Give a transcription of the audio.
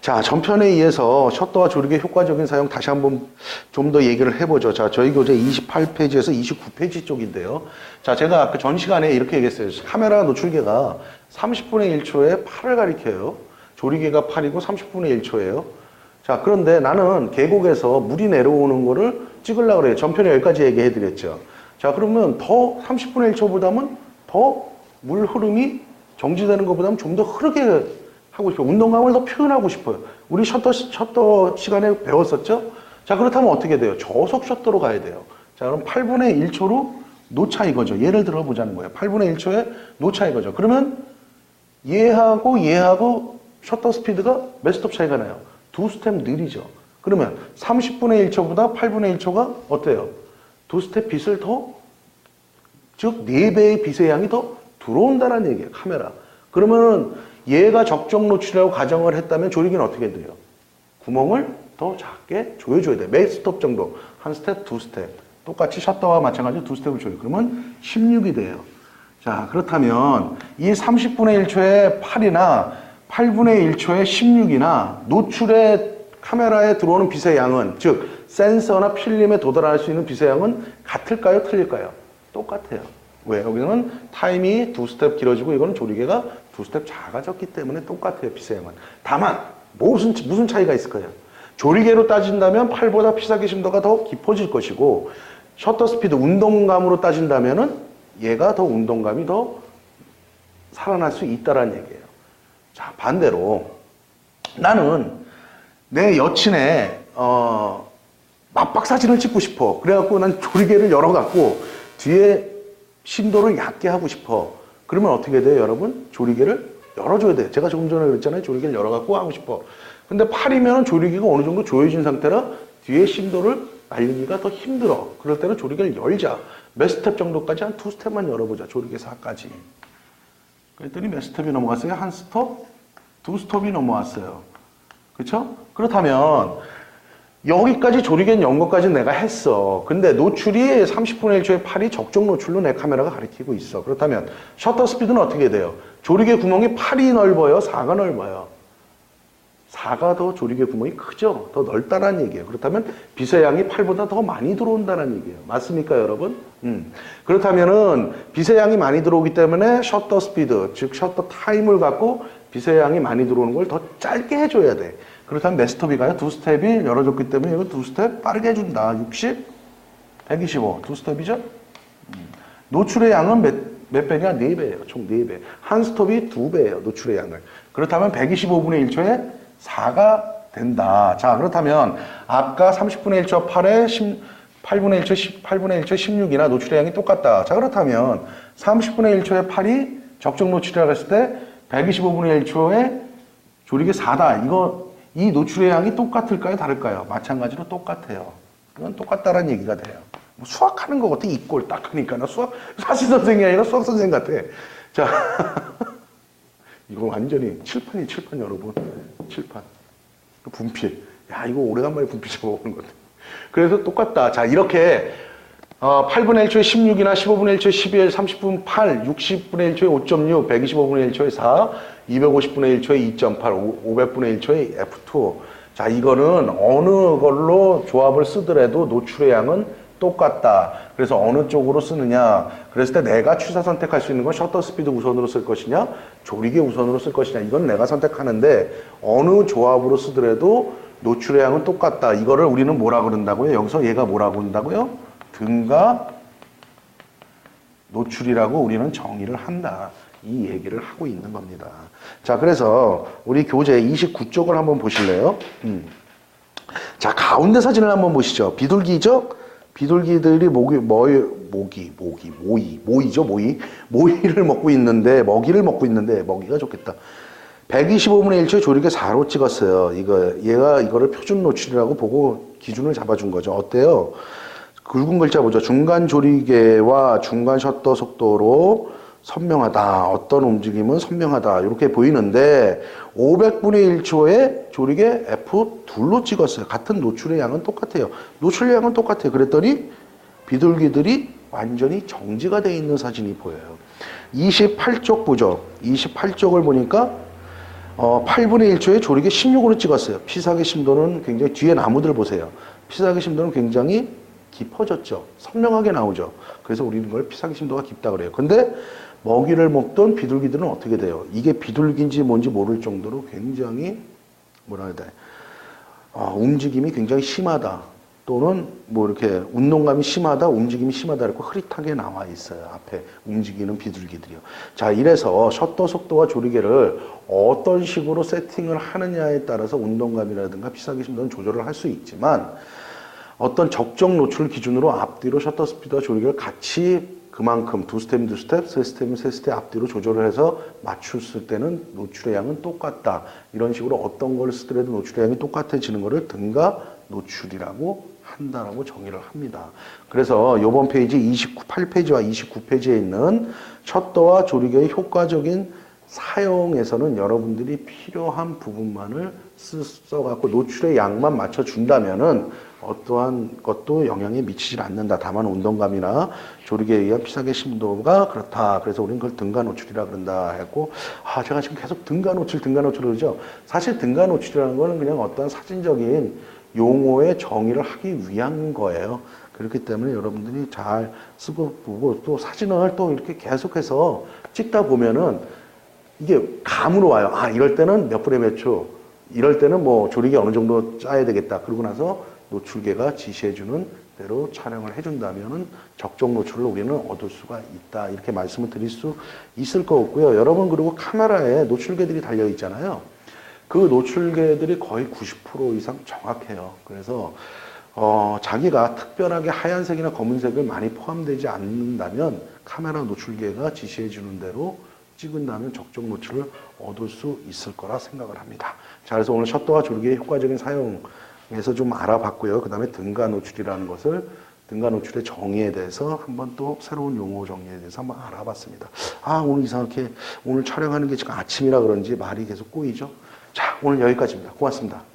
자, 전편에 의해서 셔터와 조리개 효과적인 사용 다시 한번 좀 더 얘기를 해보죠. 자, 저희 교재 28페이지에서 29페이지 쪽인데요. 자, 제가 아까 전 시간에 이렇게 얘기했어요. 카메라 노출계가 30분의 1초에 8을 가리켜요. 조리개가 8이고 30분의 1초예요. 자, 그런데 나는 계곡에서 물이 내려오는 거를 찍으려고 그래요. 전편에 여기까지 얘기해 드렸죠. 자, 그러면 더 30분의 1초보다는 더 물 흐름이 정지되는 것보다는 좀 더 흐르게 하고 싶어요. 운동감을 더 표현하고 싶어요. 우리 셔터, 셔터 시간에 배웠었죠? 자, 그렇다면 어떻게 돼요? 저속 셔터로 가야 돼요. 자, 그럼 8분의 1초로 노차 이거죠. 예를 들어 보자는 거예요. 8분의 1초에 노차 이거죠. 그러면 얘하고 얘하고 셔터 스피드가 몇 스톱 차이가 나요? 두 스텝 느리죠. 그러면 30분의 1초보다 8분의 1초가 어때요? 두 스텝 빛을 더, 즉, 4배의 빛의 양이 더 들어온다는 얘기예요, 카메라. 그러면은 얘가 적정 노출이라고 가정을 했다면 조리기는 어떻게 돼요? 구멍을 더 작게 조여줘야 돼. 몇 스톱 정도? 한 스텝, 두 스텝. 똑같이 셔터와 마찬가지로 두 스텝을 조여. 그러면 16이 돼요. 자, 그렇다면 이 30분의 1초의 8이나 8분의 1초의 16이나 노출의 카메라에 들어오는 빛의 양은 즉 센서나 필름에 도달할 수 있는 빛의 양은 같을까요? 틀릴까요? 똑같아요. 왜? 여기는 타임이 두 스텝 길어지고 이거는 조리개가 두 스텝 작아졌기 때문에 똑같아요. 양은. 다만 무슨 무슨 차이가 있을 거예요? 조리개로 따진다면 8보다 피사기 심도가 더 깊어질 것이고 셔터 스피드 운동감으로 따진다면은 얘가 더 운동감이 더 살아날 수 있다라는 얘기예요. 자, 반대로 나는 내 여친의 어, 맞박 사진을 찍고 싶어. 그래갖고 난 조리개를 열어갖고 뒤에 심도를 얕게 하고 싶어. 그러면 어떻게 돼요, 여러분? 조리개를 열어줘야 돼요. 제가 조금 전에 그랬잖아요. 조리개를 열어갖고 하고 싶어. 근데 팔이면 조리개가 어느 정도 조여진 상태라 뒤에 심도를 날리기가 더 힘들어. 그럴 때는 조리개를 열자. 몇 스텝 정도까지 한 두 스텝만 열어보자. 조리개 4까지. 그랬더니 몇 스텝이 넘어갔어요? 한 스톱? 두 스톱이 넘어왔어요. 그렇죠? 그렇다면 여기까지 조리개는 연 것까지 내가 했어. 근데 노출이 30분의 1초의 8이 적정 노출로 내 카메라가 가리키고 있어. 그렇다면 셔터 스피드는 어떻게 돼요? 조리개 구멍이 8이 넓어요? 4가 넓어요? 4가 더 조리개 구멍이 크죠? 더 넓다는 얘기예요. 그렇다면 빛의 양이 8보다 더 많이 들어온다는 얘기예요. 맞습니까, 여러분? 음. 그렇다면은 빛의 양이 많이 들어오기 때문에 셔터 스피드, 즉 셔터 타임을 갖고 빛의 양이 많이 들어오는 걸 더 짧게 해줘야 돼. 그렇다면 몇 스텝이 가요? 두 스텝이 열어줬기 때문에 이거 두 스텝 빠르게 해준다. 60, 125. 두 스텝이죠? 음. 노출의 양은 몇, 몇 배냐? 4배예요. 총 4배. 한 스톱이 2배예요. 노출의 양을. 그렇다면 125분의 1초에 4가 된다. 자, 그렇다면 아까 30분의 1초 8에 10, 8분의 1초 10, 8분의 1초 16이나 노출의 양이 똑같다. 자, 그렇다면 30분의 1초에 8이 적정 노출이라고 했을 때 125분의 1초에 조리개 4다. 이거 이 노출의 양이 똑같을까요? 다를까요? 마찬가지로 똑같아요. 그건 똑같다라는 얘기가 돼요. 뭐 수학하는 거 같아. 이꼴 딱 하니까. 나 수학, 사실 선생이 아니라 수학 선생 같아. 자. 이거 완전히 칠판이 칠판 여러분. 칠판. 그 분필. 야, 이거 오래간만에 분필 잡아보는 것 같아. 그래서 똑같다. 자, 이렇게 어, 8분의 1초에 16이나 15분의 1초에 11, 30분 8, 60분의 1초에 5.6, 125분의 1초에 4, 250분의 1초에 2.8, 500분의 1초에 F2. 자, 이거는 어느 걸로 조합을 쓰더라도 노출의 양은 똑같다. 그래서 어느 쪽으로 쓰느냐. 그랬을 때 내가 취사 선택할 수 있는 건 셔터 스피드 우선으로 쓸 것이냐, 조리개 우선으로 쓸 것이냐. 이건 내가 선택하는데 어느 조합으로 쓰더라도 노출의 양은 똑같다. 이거를 우리는 뭐라 그런다고요? 여기서 얘가 뭐라고 그런다고요? 등가 노출이라고 우리는 정의를 한다. 이 얘기를 하고 있는 겁니다. 자, 그래서 우리 교재 29쪽을 한번 보실래요? 음. 자, 가운데 사진을 한번 보시죠. 비둘기죠? 비둘기들이 모기, 뭐, 모기, 모기, 모이, 모이죠, 모이. 모이를 먹고 있는데, 먹이를 먹고 있는데, 먹이가 좋겠다. 125분의 1초에 조리개 4로 찍었어요. 이거, 얘가 이거를 표준 노출이라고 보고 기준을 잡아준 거죠. 어때요? 굵은 글자 보죠. 중간 조리개와 중간 셔터 속도로 선명하다. 어떤 움직임은 선명하다. 이렇게 보이는데 500분의 1초에 조리개 F2로 찍었어요. 같은 노출의 양은 똑같아요. 노출의 양은 똑같아요. 그랬더니 비둘기들이 완전히 정지가 되어 있는 사진이 보여요. 28쪽 보죠. 28쪽을 보니까 어, 8분의 1초에 조리개 16으로 찍었어요. 피사계 심도는 굉장히 뒤에 나무들 보세요. 피사계 심도는 굉장히 깊어졌죠. 선명하게 나오죠. 그래서 우리는 그걸 피사계 심도가 깊다 그래요. 근데 먹이를 먹던 비둘기들은 어떻게 돼요? 이게 비둘기인지 뭔지 모를 정도로 굉장히 뭐라 해야 돼? 어, 움직임이 굉장히 심하다. 또는 뭐 이렇게 운동감이 심하다, 움직임이 심하다 이렇게 흐릿하게 나와 있어요. 앞에 움직이는 비둘기들이요. 자, 이래서 셔터 속도와 조리개를 어떤 식으로 세팅을 하느냐에 따라서 운동감이라든가 피사기 심도는 조절을 할 수 있지만 어떤 적정 노출 기준으로 앞뒤로 셔터 스피드와 조리개를 같이 그만큼 두 스텝, 두 스텝, 세 스텝, 세 스텝 앞뒤로 조절을 해서 맞췄을 때는 노출의 양은 똑같다. 이런 식으로 어떤 걸 쓰더라도 노출의 양이 똑같아지는 것을 등가 노출이라고 한다라고 정의를 합니다. 그래서 이번 페이지 28페이지와 29페이지에 있는 셔터와 조리개의 효과적인 사용에서는 여러분들이 필요한 부분만을 쓰- 써갖고 노출의 양만 맞춰준다면은 어떠한 것도 영향에 미치질 않는다. 다만 운동감이나 조리개에 의한 피사계 심도가 그렇다. 그래서 우리는 그걸 등가 노출이라 그런다 했고, 아, 제가 지금 계속 등가 노출, 등가 노출 그러죠. 사실 등가 노출이라는 거는 그냥 어떠한 사진적인 용어의 정의를 하기 위한 거예요. 그렇기 때문에 여러분들이 잘 쓰고 보고 또 사진을 또 이렇게 계속해서 찍다 보면은 이게 감으로 와요. 아, 이럴 때는 몇 분에 몇 초, 이럴 때는 뭐 조리개 어느 정도 짜야 되겠다. 그러고 나서 노출계가 지시해주는 대로 촬영을 해준다면은 적정 노출을 우리는 얻을 수가 있다. 이렇게 말씀을 드릴 수 있을 것 같고요. 여러분, 그리고 카메라에 노출계들이 달려 있잖아요. 그 노출계들이 거의 90% 이상 정확해요. 그래서 어, 자기가 특별하게 하얀색이나 검은색을 많이 포함되지 않는다면 카메라 노출계가 지시해 주는 대로 찍은다면 적정 노출을 얻을 수 있을 거라 생각을 합니다. 자, 그래서 오늘 셔터와 조리개의 효과적인 사용에서 좀 알아봤고요. 그 다음에 등가 노출이라는 것을 등가 노출의 정의에 대해서 한번 또 새로운 용어 정의에 대해서 한번 알아봤습니다. 아, 오늘 이상하게 오늘 촬영하는 게 지금 아침이라 그런지 말이 계속 꼬이죠? 자, 오늘 여기까지입니다. 고맙습니다.